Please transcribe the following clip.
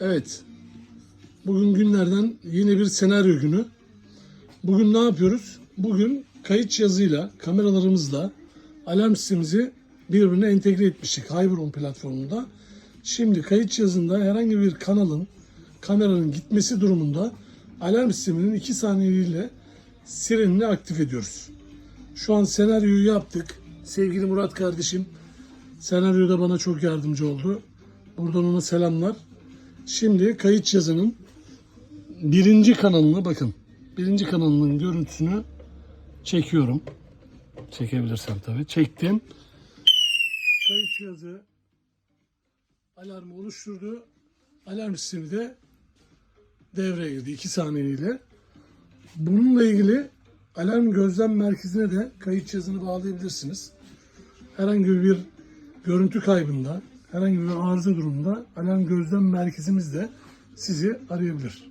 Evet. Bugün günlerden yine bir senaryo günü. Bugün ne yapıyoruz? Bugün kayıt cihazıyla, kameralarımızla alarm sistemimizi birbirine entegre etmiştik Hyperon platformunda. Şimdi kayıt cihazında herhangi bir kanalın, kameranın gitmesi durumunda alarm sisteminin 2 saniyeliğine sirenini aktif ediyoruz. Şu an senaryoyu yaptık. Sevgili Murat kardeşim senaryoda bana çok yardımcı oldu. Buradan ona selamlar. Şimdi kayıt cihazının birinci kanalını bakın. Birinci kanalının görüntüsünü çekiyorum. Çekebilirsem tabii. Çektim. Kayıt cihazı alarmı oluşturdu. Alarm sistemi de devreye girdi 2 saniyeliğine. Bununla ilgili alarm gözlem merkezine de kayıt cihazını bağlayabilirsiniz. Herhangi bir görüntü kaybında, herhangi bir arıza durumunda alarm gözlem merkezimiz de sizi arayabilir.